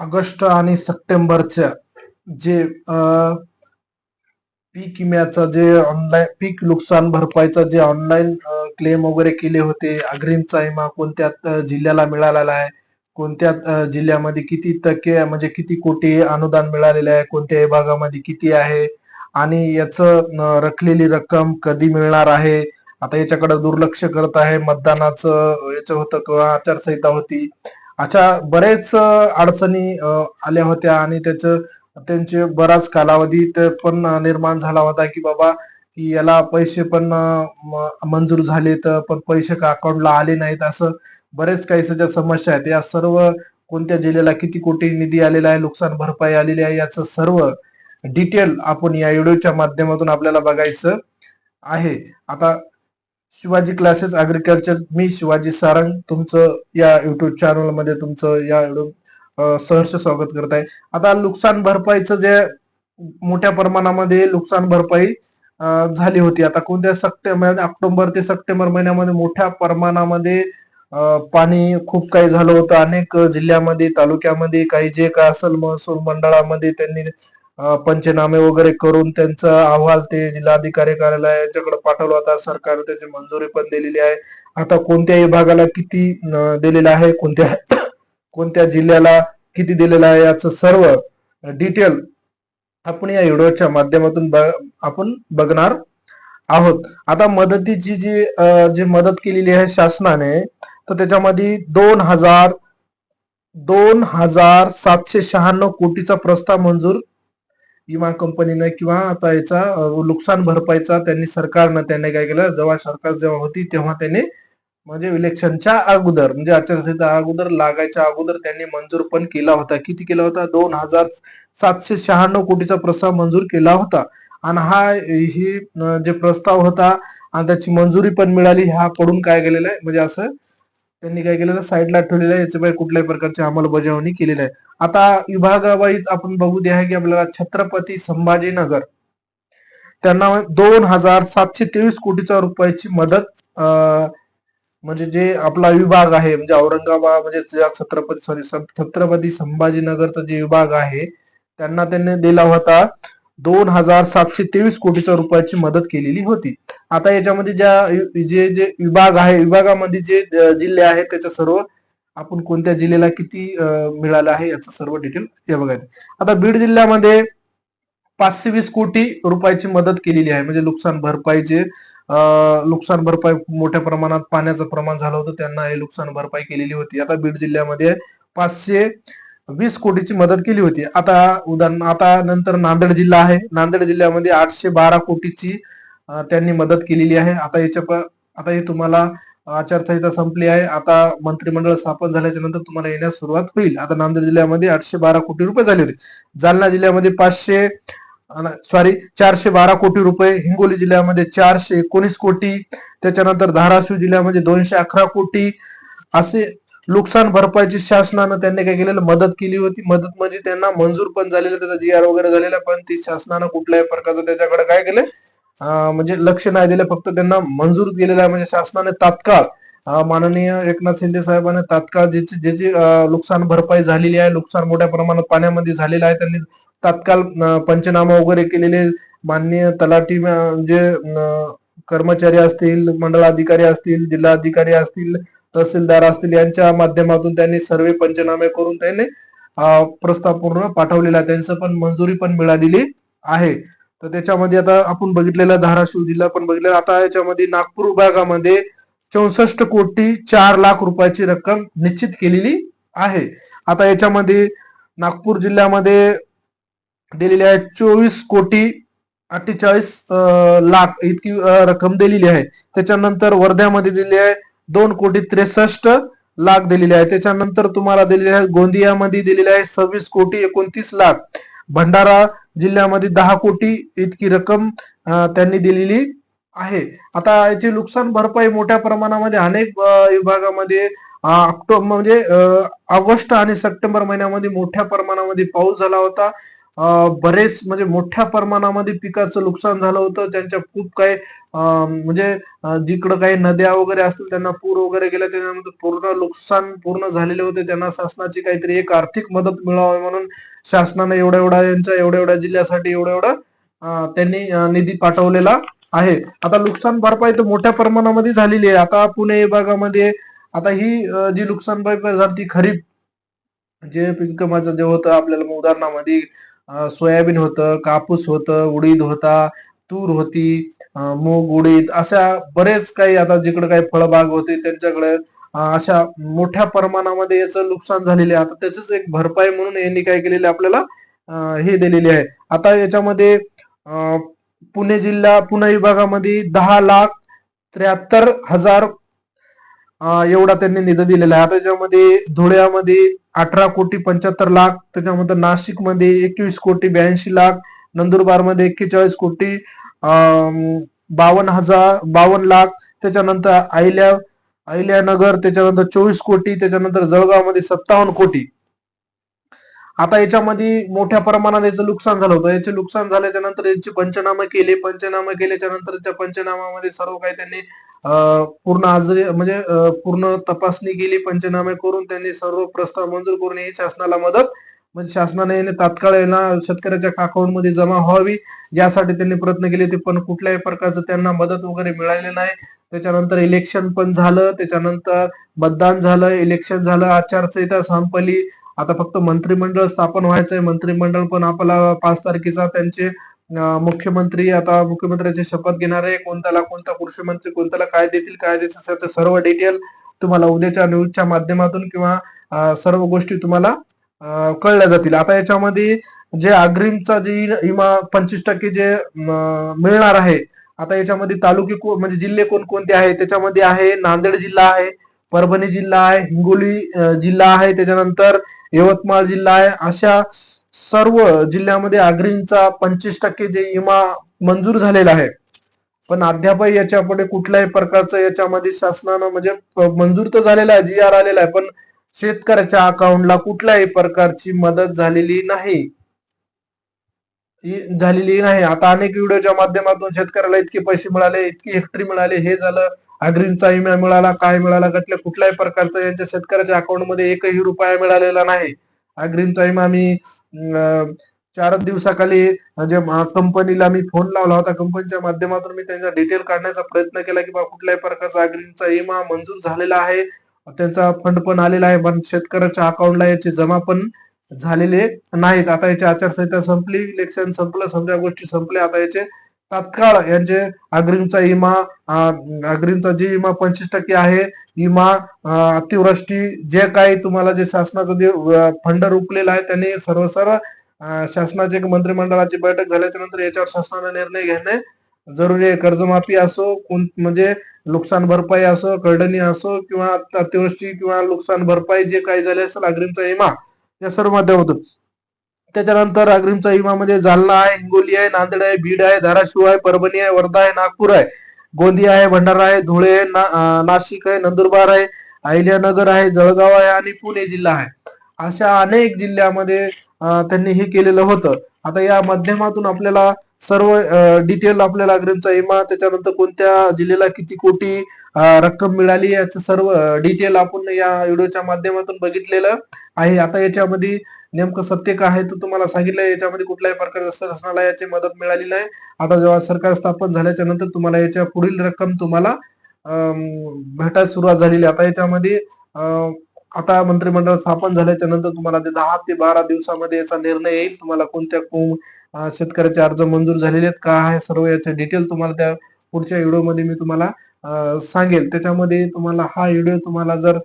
August आणि सप्टेंबरच्या जे पीक विम्याचा जे ऑनलाईन पीक नुकसान भरपाईचा जे ऑनलाईन क्लेम वगैरे केले होते अग्रिमचा विमा कोणत्या जिल्ह्याला मिळालेला आहे कोणत्या जिल्ह्यामध्ये किती टक्के म्हणजे किती कोटी अनुदान मिळालेले आहे कोणत्या विभागामध्ये किती आहे आणि याचं रखलेली रक्कम कधी मिळणार आहे आता याच्याकडे दुर्लक्ष करत आहे मतदानाचं याचं होतं किंवा आचारसंहिता होती अशा बरेच अडचणी आल्या होत्या आणि त्याचं त्यांचे बराच कालावधी पण निर्माण झाला होता की बाबा की याला पैसे पण म- मंजूर झाले तर पण पैसे का अकाउंटला आले नाहीत? असं बरेच काही सध्या समस्या आहेत. या सर्व कोणत्या जिल्ह्याला किती कोटी निधी आलेला आहे नुकसान भरपाई आलेली आहे याचं सर्व डिटेल आपण या व्हिडिओच्या माध्यमातून आपल्याला बघायचं आहे. आता शिवाजी क्लासेस अग्रिकल्चर मी शिवाजी सारंग तुमचं या युट्यूब चॅनलमध्ये तुमचं या सहर्ष स्वागत करत आहे आता नुकसान भरपाईचं जे मोठ्या प्रमाणामध्ये नुकसान भरपाई झाली होती. आता कोणत्या सप्टेंबर म्हणजे ऑक्टोबर ते सप्टेंबर महिन्यामध्ये मोठ्या प्रमाणामध्ये पाणी खूप काही झालं होतं. अनेक जिल्ह्यामध्ये तालुक्यामध्ये काही जे काय असेल महसूल मंडळामध्ये त्यांनी पंचनामे वगैरे करून त्यांचा अहवाल ते जिल्हाधिकारी कार्यालयाच्याकडे पाठवला. होता सरकारने त्याची मंजुरी पण दिलेली आहे. आता कोणत्या विभागाला किती दिलेला दिलेलं आहे कोणत्या कोणत्या जिल्ह्याला किती दिलेलं आहे याचं सर्व डिटेल आपण या व्हिडिओच्या माध्यमातून ब- आपण बघणार आहोत. आता मदतीची जी जी मदत केलेली आहे शासनाने तर त्याच्यामध्ये दोन हजार दोन हजार सातशे शहाण्णव कोटीचा प्रस्ताव मंजूर विमा कंपनीने किंवा आता याचा नुकसान भरपाईचा त्यांनी सरकारनं त्यांनी काय केलं? जेव्हा सरकार जेव्हा होती तेव्हा त्यांनी म्हणजे इलेक्शनच्या अगोदर म्हणजे आचारसंहिता अगोदर लागायच्या अगोदर त्यांनी मंजूर पण केला होता. किती केला होता? दोन हजार सातशे शहाण्णव कोटीचा प्रस्ताव मंजूर केला होता. आणि हा ही जे प्रस्ताव होता आणि त्याची मंजुरी पण मिळाली हा पडून काय गेलेला आहे? म्हणजे असं त्यांनी काय केलेलं? साईडला ठेवलेलं आहे. याच्या कुठल्याही प्रकारची अंमलबजावणी केलेली आहे आता विभागावाईज आपण बघू द्या की आपल्याला छत्रपती संभाजीनगर त्यांना दोन हजार सातशे तेवीस कोटीचा रुपयाची मदत म्हणजे जे आपला विभाग आहे म्हणजे औरंगाबाद म्हणजे छत्रपती सॉरी छत्रपती संभाजीनगरचा जे विभाग आहे त्यांना त्यांनी दिला होता. दोन हजार सातशे तेवीस कोटीच्या रुपयाची मदत केलेली होती. आता याच्यामध्ये ज्या जे जे विभाग आहे विभागामध्ये जे जिल्हे आहेत त्याच्या सर्व आपण कोणत्या जिल्ह्याला किती मिळालं आहे याचं सर्व डिटेल हे बघायचं आता बीड जिल्ह्यामध्ये पाचशे वीस कोटी रुपयाची मदत केलेली आहे. म्हणजे नुकसान भरपाईचे नुकसान भरपाई मोठ्या प्रमाणात पाण्याचं प्रमाण झालं होतं त्यांना हे नुकसान भरपाई केलेली होती. आता बीड जिल्ह्यामध्ये पाचशे वीस कोटीची मदत केली होती. आता उदाहरण आता नंतर नांदेड जिल्हा आहे. नांदेड जिल्ह्यामध्ये आठशे बारा कोटीची त्यांनी मदत केलेली आहे. आता याच्या प- आता हे तुम्हाला आचारसंहिता संपली आहे. आता मंत्रिमंडळ स्थापन झाल्याच्यानंतर तुम्हाला येण्यास सुरुवात होईल. आता नांदेड जिल्ह्यामध्ये आठशे बारा कोटी रुपये झाले होते. जालना जिल्ह्यामध्ये पाचशे सॉरी चारशे बारा कोटी रुपये हिंगोली जिल्ह्यामध्ये चारशे एकोणीस कोटी त्याच्यानंतर धाराशिव जिल्ह्यामध्ये दोनशे अकरा कोटी असे नुकसान भरपाईची शासनानं त्यांनी काय केलेलं? मदत केली होती. मदत म्हणजे त्यांना मंजूर पण झालेलं त्याचा जी आर वगैरे झालेला पण ती शासनानं कुठल्याही प्रकारचं त्याच्याकडे काय केलं? म्हणजे लक्ष नाही दिलं. फक्त त्यांना मंजूर केलेलं आहे. म्हणजे शासनाने तात्काळ माननीय एकनाथ शिंदे साहेबांनी तात्काळ ज्याची ज्याची नुकसान भरपाई झालेली आहे नुकसान मोठ्या प्रमाणात पाण्यामध्ये झालेलं आहे त्यांनी तात्काळ पंचनामा वगैरे केलेले माननीय तलाठी जे कर्मचारी असतील मंडळाधिकारी असतील जिल्हाधिकारी असतील तहसीलदार असतील यांच्या माध्यमातून त्यांनी सर्वे पंचनामे करून त्यांनी प्रस्ताव पूर्ण पाठवलेला आहे. त्यांचं पण मंजुरी पण मिळालेली आहे. तर त्याच्यामध्ये आता आपण बघितलेला धाराशिव जिल्हा पण बघितलेला आता याच्यामध्ये नागपूर विभागामध्ये चौसष्ट कोटी चार लाख रुपयाची रक्कम निश्चित केलेली आहे. आता याच्यामध्ये नागपूर जिल्ह्यामध्ये दिलेली आहे चोवीस कोटी अठ्ठेचाळीस लाख इतकी रक्कम दिलेली आहे. त्याच्यानंतर वर्ध्यामध्ये दिली आहे दोन कोटी त्रेसष्ट लाख दिलेले आहे त्याच्यानंतर तुम्हाला दिलेले आहे गोंदियामध्ये दिलेले आहे सव्वीस कोटी एकोणतीस लाख. भंडारा जिल्ह्यामध्ये दहा कोटी इतकी रक्कम त्यांनी दिलेली आहे. आता याची नुकसान भरपाई मोठ्या प्रमाणामध्ये अनेक विभागामध्ये ऑक्टोबर म्हणजे अं, ऑगस्ट आणि सप्टेंबर महिन्यामध्ये मोठ्या प्रमाणामध्ये पाऊस झाला होता. बरेच म्हणजे मोठ्या प्रमाणामध्ये पिकाचं नुकसान झालं होतं. त्यांच्या खूप काही अं, म्हणजे जिकडं काही नद्या वगैरे असतील त्यांना पूर वगैरे गेला त्याच्यामध्ये पूर्ण नुकसान पूर्ण झालेले होते. त्यांना शासनाची काहीतरी एक आर्थिक मदत मिळावी म्हणून शासनाने एवढ्या एवढ्या यांच्या एवढ्या एवढ्या जिल्ह्यासाठी एवढं एवढं त्यांनी निधी पाठवलेला आहे. आता नुकसान भरपाई तर मोठ्या प्रमाणामध्ये झालेली आहे. आता पुणे विभागामध्ये आता ही जी नुकसान भरपाई झाली ती खरीप जे पिंक माझं जे होतं आपल्याला उदाहरणामध्ये सोयाबीन होतं कापूस होतं उडीद होता तूर होती मूग उडीद अशा बरेच काही आता जिकडे काही फळबाग होते त्यांच्याकडे अशा मोठ्या प्रमाणामध्ये याचं नुकसान झालेले आहे. आता त्याचंच एक भरपाई म्हणून यांनी काय केलेले आपल्याला हे दिलेली आहे. आता याच्यामध्ये पुणे जिल्हा पुणे विभागामध्ये दहा लाख त्र्याहत्तर हजार एवढा त्यांनी निधी दिलेला आहे. आता त्याच्यामध्ये धुळ्यामध्ये अठरा कोटी पंच्याहत्तर लाख त्याच्यामध्ये नाशिकमध्ये एकवीस कोटी ब्याऐंशी लाख नंदुरबारमध्ये एक्केचाळीस कोटी बावन्न हजार बावन्न लाख त्याच्यानंतर अहिल्या अहिल्यानगर त्याच्यानंतर चोवीस कोटी त्याच्यानंतर जळगावमध्ये सत्तावन्न कोटी. आता याच्यामध्ये मोठ्या प्रमाणात याचं नुकसान झालं होतं. याचे नुकसान झाल्याच्यानंतर याचे पंचनामे केले. पंचनामे केल्याच्यानंतर त्या पंचनामामध्ये सर्व काही त्यांनी पूर्ण आजरी म्हणजे पूर्ण तपासणी केली पंचनामे करून त्यांनी सर्व प्रस्ताव मंजूर करून ही शासनाला मदत. म्हणजे शासनाने तात्काळ यांना शेतकऱ्याच्या अकाउंटमध्ये जमा व्हावी यासाठी त्यांनी प्रयत्न केले ते पण कुठल्याही प्रकारचं त्यांना मदत वगैरे मिळाली नाही. त्याच्यानंतर इलेक्शन पण झालं त्याच्यानंतर मतदान झालं इलेक्शन झालं आचारसंहिता संपली. आता फक्त मंत्रिमंडळ स्थापन व्हायचंय मंत्रिमंडळ पण आपला पाच तारखेचा त्यांचे मुख्यमंत्री आता मुख्यमंत्र्याची शपथ घेणार आहे. कोणत्याला कोणता कृषी मंत्री कोणत्याला काय देतील काय देतील सर्व डिटेल तुम्हाला उद्याच्या न्यूजच्या माध्यमातून किंवा सर्व गोष्टी तुम्हाला कळल्या जातील. आता याच्यामध्ये जे अग्रिमचा जे विमा पंचवीस टक्के जे मिळणार आहे आता याच्यामध्ये तालुके म्हणजे जिल्हे कोणकोणते आहे त्याच्यामध्ये आहे नांदेड जिल्हा आहे परभणी जिल्हा आहे हिंगोली जिल्हा आहे त्याच्यानंतर यवतमाळ जिल्हा आहे अशा सर्व जिल्ह्यामध्ये अग्रीमचा पंचवीस टक्के जे विमा मंजूर झालेला आहे. पण अद्यापही याच्यापुढे कुठल्याही प्रकारचं याच्यामध्ये शासनानं म्हणजे मंजूर तर झालेला आहे जी आर आलेला आहे पण शेतकऱ्याच्या अकाउंटला कुठल्याही प्रकारची मदत झालेली नाही. झालेली नाही. आता अनेक व्हिडिओच्या माध्यमातून शेतकऱ्याला इतके पैसे मिळाले इतकी हेक्टरी मिळाले. हे झालं अग्रिमचा विमा मिळाला काय मिळाला कुठल्या कुठल्याही प्रकारचा यांच्या शेतकऱ्याच्या अकाउंटमध्ये एकही रुपया मिळालेला नाही. अग्रिमचा विमा मी अं, चार दिवसाखाली म्हणजे कंपनीला मी फोन लावला होता. कंपनीच्या माध्यमातून मी त्यांचा डिटेल काढण्याचा प्रयत्न केला की बा कुठल्याही प्रकारचा अग्रिमचा विमा मंजूर झालेला आहे. त्यांचा फंड पण आलेला आहे. पण शेतकऱ्याच्या अकाउंटला याचे जमा पण झालेले नाहीत. आता याची आचारसंहिता संपली. इलेक्शन संपलं. समजा गोष्टी संपल्या. आता याचे तात्काळ यांचे अग्रिमचा विमा अग्रिमचा जे विमा पंचवीस टक्के आहे विमा अतिवृष्टी जे काही तुम्हाला जे शासनाचं जे फंड रुपलेला आहे त्यांनी सर्व सर्व शासनाचे मंत्रिमंडळाची बैठक झाल्याच्यानंतर याच्यावर शासनाने निर्णय घेणे जरुरी आहे. कर्जमाफी असो कोण म्हणजे नुकसान भरपाई असो करडणी असो किंवा अतिवृष्टी किंवा नुकसान भरपाई जे काही झाले असेल अग्रिमचा विमा या सर्व माध्यमातून त्याच्यानंतर अग्रिमचा विमामध्ये जालना आहे हिंगोली आहे नांदेड आहे बीड आहे धाराशिव आहे परभणी आहे वर्धा आहे नागपूर आहे. गोंदिया आहे भंडारा आहे धुळे आहे, ना, नाशिक आहे नंदुरबार आहे अहिल्यानगर आहे जळगाव आहे आणि पुणे जिल्हा आहे. अशा अनेक जिल्ह्यामध्ये त्यांनी हे केलेलं होतं. आता या माध्यमातून आपल्याला सर्व डिटेल आपल्याला अग्रिमचा विमा त्याच्यानंतर कोणत्या जिल्ह्याला किती कोटी रक्कम मिळाली याचं सर्व डिटेल आपण या व्हिडिओच्या माध्यमातून बघितलेलं आहे. आता याच्यामध्ये नेमकं सत्य काय आहे तर तुम्हाला सांगितलं याच्यामध्ये कुठल्याही प्रकारच्या शासनाला याची मदत मिळाली नाही. आता जेव्हा सरकार स्थापन झाल्याच्यानंतर तुम्हाला याच्या पुढील रक्कम तुम्हाला अं, भेटायला सुरुवात झालेली आता याच्यामध्ये अं, आता मंत्रिमंडळ स्थापन झाल्याच्यानंतर तुम्हाला ते दहा ते बारा दिवसामध्ये याचा निर्णय येईल. तुम्हाला कोणत्या कोण शेतकऱ्याचे अर्ज मंजूर झालेले आहेत का आहे सर्व याचे डिटेल तुम्हाला त्या पुढच्या व्हिडिओमध्ये मी तुम्हाला सांगेल. त्याच्यामध्ये तुम्हाला हा व्हिडिओ तुम्हाला जर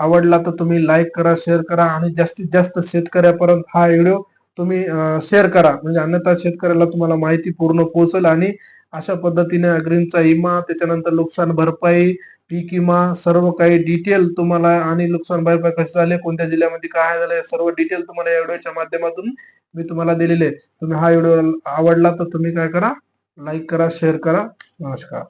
आवडला तर तुम्ही लाईक करा शेअर करा आणि जास्तीत जास्त शेतकऱ्यापर्यंत हा व्हिडिओ तुम्ही शेअर करा. म्हणजे अन्यथा शेतकऱ्याला तुम्हाला माहिती पूर्ण पोहोचेल आणि अशा पद्धतीने अग्रिमचा विमा त्याच्यानंतर नुकसान भरपाई पीक विमा सर्व काही डिटेल तुम्हाला आणि नुकसान भरपाई कसे झाले कोणत्या जिल्ह्यामध्ये काय झालं सर्व डिटेल तुम्हाला या व्हिडिओच्या माध्यमातून मी तुम्हाला दिलेले आहे. तुम्ही हा व्हिडिओ आवडला तर तुम्ही काय करा लाईक करा शेअर करा. नमस्कार.